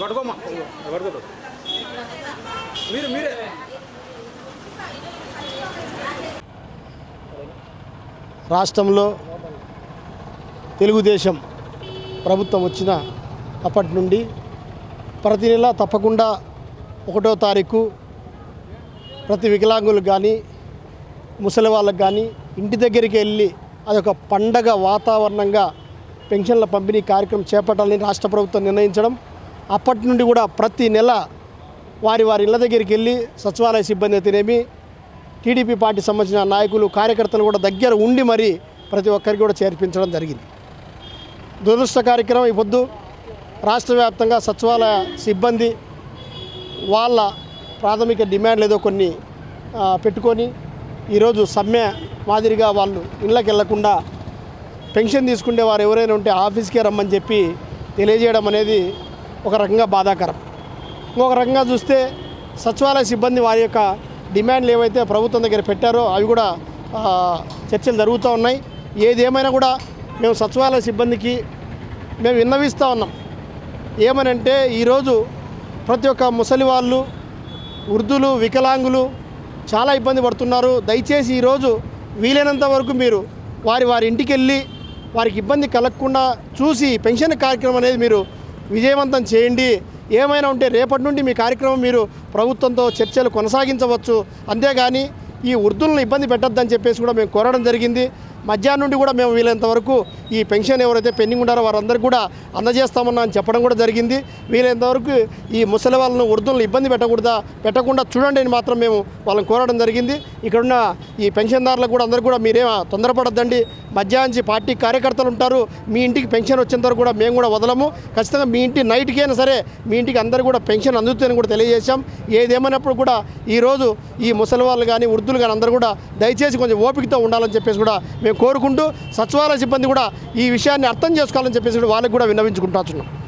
పట్టుకోమ్మా. మీరు మీరే. రాష్ట్రంలో తెలుగుదేశం ప్రభుత్వం వచ్చిన అప్పటి నుండి ప్రతి నెల తప్పకుండా ఒకటో తారీఖు ప్రతి వికలాంగులకు కానీ ముసలి వాళ్ళకు కానీ ఇంటి దగ్గరికి వెళ్ళి అదొక పండగ వాతావరణంగా పెన్షన్ల పంపిణీ కార్యక్రమం చేపట్టాలని రాష్ట్ర ప్రభుత్వం నిర్ణయించడం. అప్పటి నుండి కూడా ప్రతి నెల వారి వారి ఇళ్ళ దగ్గరికి వెళ్ళి సచివాలయ సిబ్బంది అయితేనేమి టీడీపీ పార్టీ సంబంధించిన నాయకులు కార్యకర్తలు కూడా దగ్గర ఉండి మరి ప్రతి ఒక్కరికి కూడా చేర్పించడం జరిగింది. దురదృష్ట కార్యక్రమం ఈ పొద్దు రాష్ట్ర వ్యాప్తంగా సచివాలయ సిబ్బంది వాళ్ళ ప్రాథమిక డిమాండ్లు ఏదో కొన్ని పెట్టుకొని ఈరోజు సమ్మె మాదిరిగా వాళ్ళు ఇళ్ళకి వెళ్ళకుండా పెన్షన్ తీసుకునే వారు ఎవరైనా ఉంటే ఆఫీస్కే రమ్మని చెప్పి తెలియజేయడం అనేది ఒక రకంగా బాధాకరం. ఇంకొక రకంగా చూస్తే సచివాలయ సిబ్బంది వారి యొక్క డిమాండ్లు ఏవైతే ప్రభుత్వం దగ్గర పెట్టారో అవి కూడా చర్చలు జరుగుతూ ఉన్నాయి. ఏదేమైనా కూడా మేము సచివాలయ సిబ్బందికి మేము విన్నవిస్తూ ఉన్నాం. ఏమనంటే ఈరోజు ప్రతి ఒక్క ముసలి వాళ్ళు వృద్ధులు వికలాంగులు చాలా ఇబ్బంది పడుతున్నారు. దయచేసి ఈరోజు వీలైనంత వరకు మీరు వారి వారి ఇంటికి వెళ్ళి వారికి ఇబ్బంది కలగకుండా చూసి పెన్షన్ కార్యక్రమం అనేది మీరు విజయవంతం చేయండి. ఏమైనా ఉంటే రేపటి నుండి మీ కార్యక్రమం మీరు ప్రభుత్వంతో చర్చలు కొనసాగించవచ్చు. అంతేగాని ఈ వృద్ధులను ఇబ్బంది పెట్టొద్దని చెప్పేసి కూడా మేము కోరడం జరిగింది. మధ్యాహ్నం నుండి కూడా మేము వీలైనంత వరకు ఈ పెన్షన్ ఎవరైతే పెండింగ్ ఉన్నారో వారందరికీ కూడా అందజేస్తామన్నా అని చెప్పడం కూడా జరిగింది. వీలైనంత వరకు ఈ ముసలి వాళ్ళను వృద్ధులను ఇబ్బంది పెట్టకూడదా పెట్టకుండా చూడండి అని మాత్రం మేము వాళ్ళని కోరడం జరిగింది. ఇక్కడున్న ఈ పెన్షన్దారులకు కూడా అందరూ కూడా మీరేం తొందరపడద్దండి. మధ్యాహ్నం నుంచి పార్టీ కార్యకర్తలు ఉంటారు. మీ ఇంటికి పెన్షన్ వచ్చేంత వరకు కూడా మేము కూడా వదలము. ఖచ్చితంగా మీ ఇంటి నైట్కి అయినా సరే మీ ఇంటికి అందరూ కూడా పెన్షన్ అందుతుందని కూడా తెలియజేశాం. ఏదేమైనప్పుడు కూడా ఈరోజు ఈ ముసలి వాళ్ళు కానీ వృద్ధులు కానీ అందరూ కూడా దయచేసి కొంచెం ఓపికతో ఉండాలని చెప్పేసి కూడా మేము కోరుకుంటూ సచివాలయ సిబ్బంది కూడా ఈ విషయాన్ని అర్థం చేసుకోవాలని చెప్పేసి వాళ్ళకి కూడా విన్నవించుకుంటున్నాం